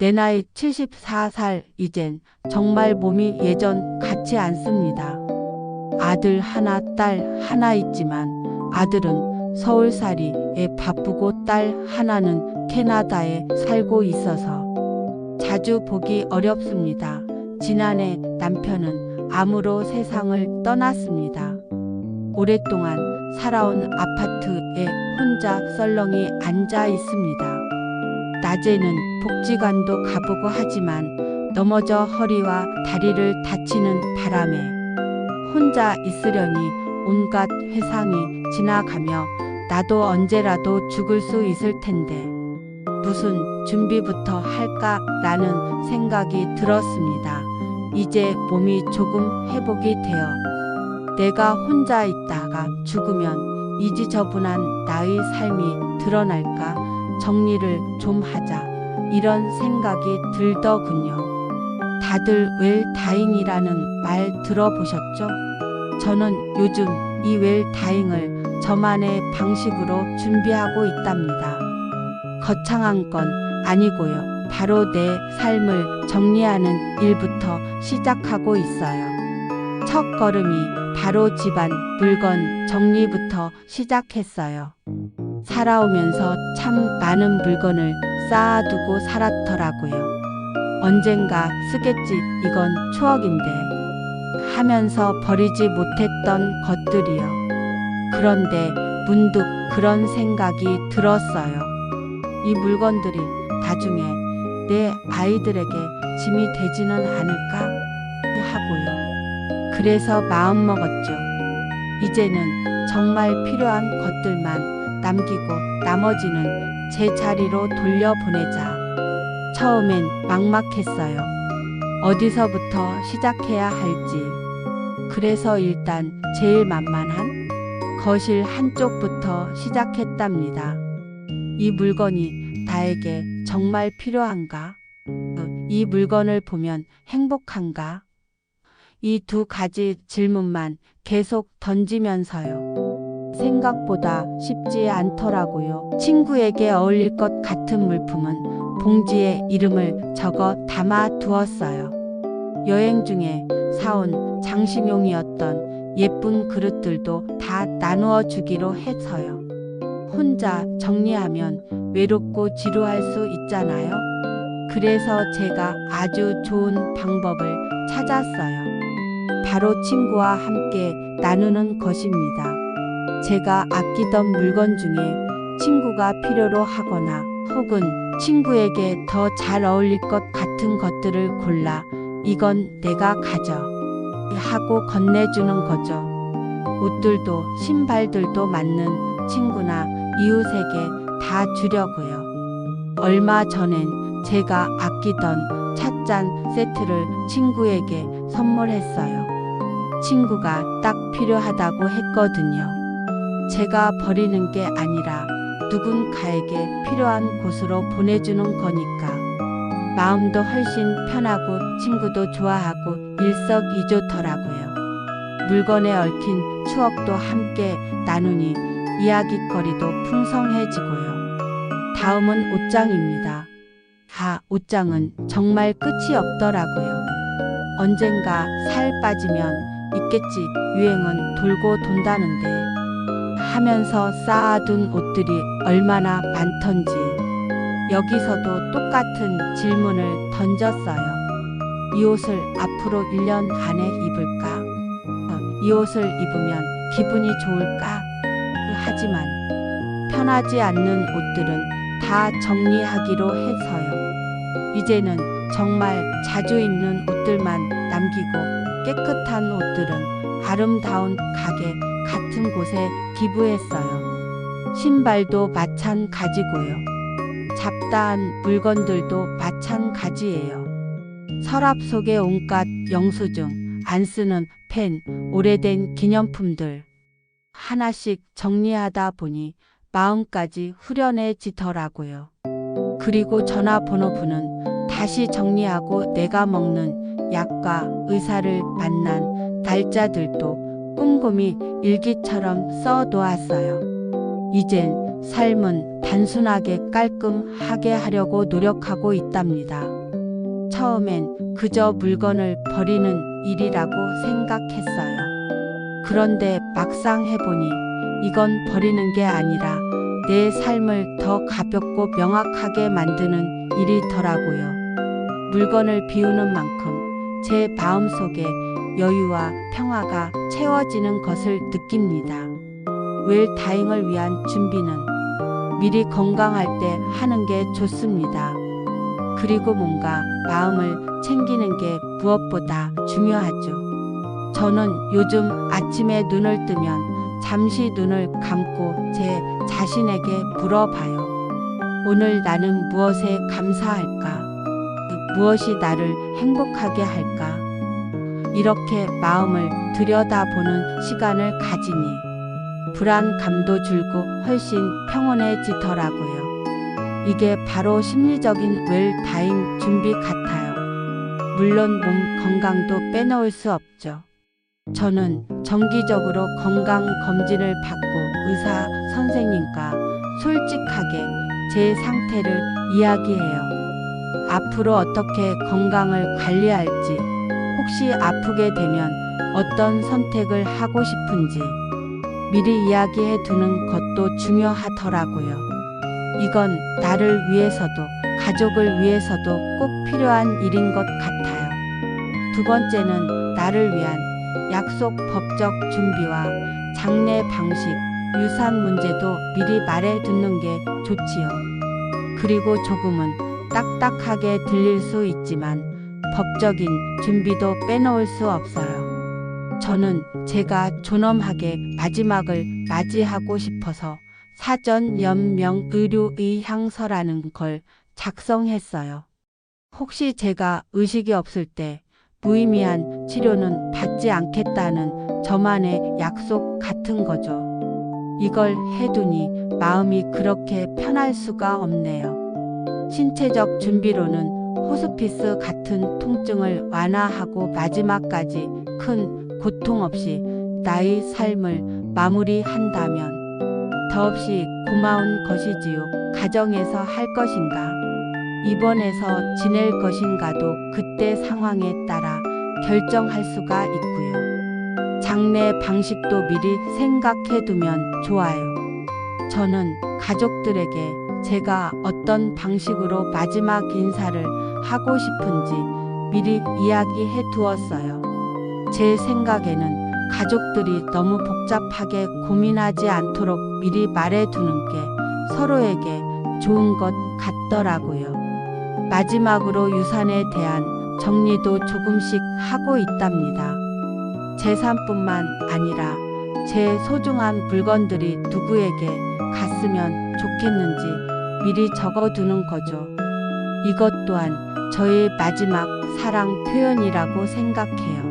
내 나이 74살 이젠 정말 몸이 예전 같지 않습니다. 아들 하나, 딸 하나 있지만 아들은 서울살이에 바쁘고 딸 하나는 캐나다에 살고 있어서 자주 보기 어렵습니다. 지난해 남편은 암으로 세상을 떠났습니다. 오랫동안 살아온 아파트에 혼자 썰렁이 앉아 있습니다. 낮에는 복지관도 가보고 하지만 넘어져 허리와 다리를 다치는 바람에 혼자 있으려니 온갖 회상이 지나가며 나도 언제라도 죽을 수 있을 텐데 무슨 준비부터 할까라는 생각이 들었습니다. 이제 몸이 조금 회복이 되어 내가 혼자 있다가 죽으면 이 지저분한 나의 삶이 드러날까 정리를 좀 하자 이런 생각이 들더군요. 다들 웰 다잉이라는 말 들어보셨죠? 저는 요즘 이 웰 다잉을 저만의 방식으로 준비하고 있답니다. 거창한 건 아니고요. 바로 내 삶을 정리하는 일부터 시작하고 있어요. 첫 걸음이 바로 집안 물건 정리부터 시작했어요. 살아오면서 참 많은 물건을 쌓아두고 살았더라고요. 언젠가 쓰겠지, 이건 추억인데. 하면서 버리지 못했던 것들이요. 그런데 문득 그런 생각이 들었어요. 이 물건들이 나중에 내 아이들에게 짐이 되지는 않을까 하고요. 그래서 마음먹었죠. 이제는 정말 필요한 것들만 남기고 나머지는 제 자리로 돌려보내자. 처음엔 막막했어요. 어디서부터 시작해야 할지. 그래서 일단 제일 만만한 거실 한쪽부터 시작했답니다. 이 물건이 나에게 정말 필요한가? 이 물건을 보면 행복한가? 이 두 가지 질문만 계속 던지면서요. 생각보다 쉽지 않더라고요. 친구에게 어울릴 것 같은 물품은 봉지에 이름을 적어 담아 두었어요. 여행 중에 사온 장식용이었던 예쁜 그릇들도 다 나누어 주기로 해서요. 혼자 정리하면 외롭고 지루할 수 있잖아요. 그래서 제가 아주 좋은 방법을 찾았어요. 바로 친구와 함께 나누는 것입니다. 제가 아끼던 물건 중에 친구가 필요로 하거나 혹은 친구에게 더 잘 어울릴 것 같은 것들을 골라 이건 내가 가져 하고 건네주는 거죠. 옷들도 신발들도 맞는 친구나 이웃에게 다 주려고요. 얼마 전엔 제가 아끼던 찻잔 세트를 친구에게 선물했어요. 친구가 딱 필요하다고 했거든요. 제가 버리는 게 아니라 누군가에게 필요한 곳으로 보내주는 거니까. 마음도 훨씬 편하고 친구도 좋아하고 일석이조더라고요. 물건에 얽힌 추억도 함께 나누니 이야깃거리도 풍성해지고요. 다음은 옷장입니다. 아, 옷장은 정말 끝이 없더라고요. 언젠가 살 빠지면 있겠지 유행은 돌고 돈다는데 하면서 쌓아둔 옷들이 얼마나 많던지 여기서도 똑같은 질문을 던졌어요. 이 옷을 앞으로 1년 안에 입을까? 어, 이 옷을 입으면 기분이 좋을까? 하지만 편하지 않는 옷들은 다 정리하기로 해서요. 이제는 정말 자주 입는 옷들만 남기고 깨끗한 옷들은 아름다운 가게 같은 곳에 기부했어요. 신발도 마찬가지고요. 잡다한 물건들도 마찬가지예요. 서랍 속의 온갖 영수증, 안 쓰는 펜, 오래된 기념품들. 하나씩 정리하다 보니 마음까지 후련해지더라고요. 그리고 전화번호부는 다시 정리하고 내가 먹는 약과 의사를 만난 날짜들도 꼼꼼히 일기처럼 써 놓았어요. 이젠 삶은 단순하게 깔끔하게 하려고 노력하고 있답니다. 처음엔 그저 물건을 버리는 일이라고 생각했어요. 그런데 막상 해보니 이건 버리는 게 아니라 내 삶을 더 가볍고 명확하게 만드는 일이더라고요. 물건을 비우는 만큼 제 마음속에 여유와 평화가 채워지는 것을 느낍니다. 웰 다잉을 위한 준비는 미리 건강할 때 하는 게 좋습니다. 그리고 뭔가 마음을 챙기는 게 무엇보다 중요하죠. 저는 요즘 아침에 눈을 뜨면 잠시 눈을 감고 제 자신에게 물어봐요. 오늘 나는 무엇에 감사할까? 무엇이 나를 행복하게 할까? 이렇게 마음을 들여다보는 시간을 가지니 불안감도 줄고 훨씬 평온해지더라고요. 이게 바로 심리적인 웰다잉 준비 같아요. 물론 몸 건강도 빼놓을 수 없죠. 저는 정기적으로 건강 검진을 받고 의사 선생님과 솔직하게 제 상태를 이야기해요. 앞으로 어떻게 건강을 관리할지, 혹시 아프게 되면 어떤 선택을 하고 싶은지 미리 이야기해 두는 것도 중요하더라고요. 이건 나를 위해서도 가족을 위해서도 꼭 필요한 일인 것 같아요. 두 번째는 나를 위한 약속 법적 준비와 장례 방식, 유산 문제도 미리 말해 두는 게 좋지요. 그리고 조금은 딱딱하게 들릴 수 있지만 법적인 준비도 빼놓을 수 없어요. 저는 제가 존엄하게 마지막을 맞이하고 싶어서 사전 연명 의료의 향서라는 걸 작성했어요. 혹시 제가 의식이 없을 때 무의미한 치료는 받지 않겠다는 저만의 약속 같은 거죠. 이걸 해두니 마음이 그렇게 편할 수가 없네요. 신체적 준비로는 호스피스 같은 통증을 완화하고 마지막까지 큰 고통 없이 나의 삶을 마무리한다면 더없이 고마운 것이지요. 가정에서 할 것인가, 입원해서 지낼 것인가도 그때 상황에 따라 결정할 수가 있고요. 장례 방식도 미리 생각해 두면 좋아요. 저는 가족들에게 제가 어떤 방식으로 마지막 인사를 하고 싶은지 미리 이야기해 두었어요. 제 생각에는 가족들이 너무 복잡하게 고민하지 않도록 미리 말해 두는 게 서로에게 좋은 것 같더라고요. 마지막으로 유산에 대한 정리도 조금씩 하고 있답니다. 재산뿐만 아니라 제 소중한 물건들이 누구에게 갔으면 좋겠는지 미리 적어두는 거죠. 이것 또한 저의 마지막 사랑 표현이라고 생각해요.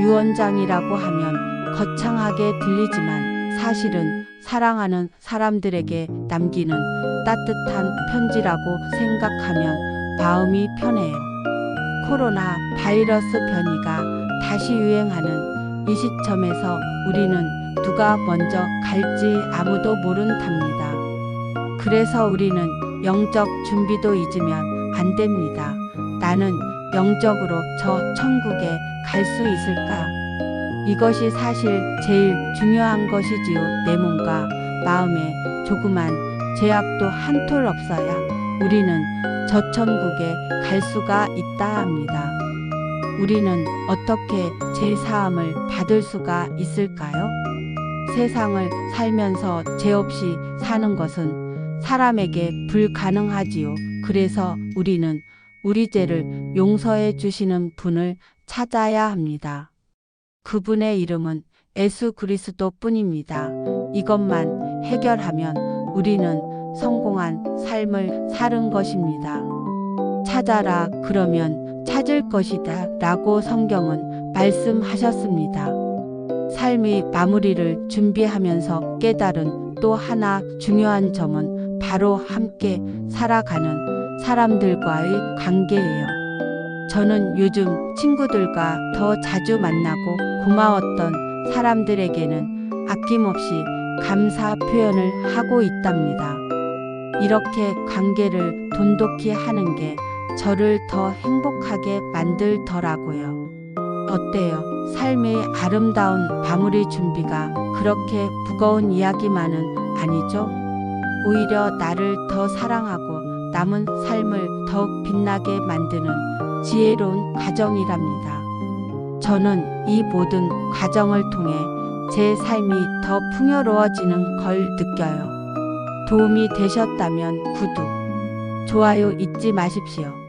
유언장이라고 하면 거창하게 들리지만 사실은 사랑하는 사람들에게 남기는 따뜻한 편지라고 생각하면 마음이 편해요. 코로나 바이러스 변이가 다시 유행하는 이 시점에서 우리는 누가 먼저 갈지 아무도 모른답니다. 그래서 우리는 영적 준비도 잊으면 안 됩니다. 나는 영적으로 저 천국에 갈 수 있을까? 이것이 사실 제일 중요한 것이지요. 내 몸과 마음에 조그만 제약도 한톨 없어야 우리는 저 천국에 갈 수가 있다 합니다. 우리는 어떻게 제 사함을 받을 수가 있을까요? 세상을 살면서 죄 없이 사는 것은 사람에게 불가능하지요. 그래서 우리는 우리 죄를 용서해 주시는 분을 찾아야 합니다. 그분의 이름은 예수 그리스도 뿐입니다. 이것만 해결하면 우리는 성공한 삶을 사는 것입니다. 찾아라 그러면 찾을 것이다 라고 성경은 말씀하셨습니다. 삶의 마무리를 준비하면서 깨달은 또 하나 중요한 점은 바로 함께 살아가는 사람들과의 관계예요. 저는 요즘 친구들과 더 자주 만나고 고마웠던 사람들에게는 아낌없이 감사 표현을 하고 있답니다. 이렇게 관계를 돈독히 하는 게 저를 더 행복하게 만들더라고요. 어때요? 삶의 아름다운 마무리 준비가 그렇게 무거운 이야기만은 아니죠? 오히려 나를 더 사랑하고 남은 삶을 더욱 빛나게 만드는 지혜로운 과정이랍니다. 저는 이 모든 과정을 통해 제 삶이 더 풍요로워지는 걸 느껴요. 도움이 되셨다면 구독, 좋아요 잊지 마십시오.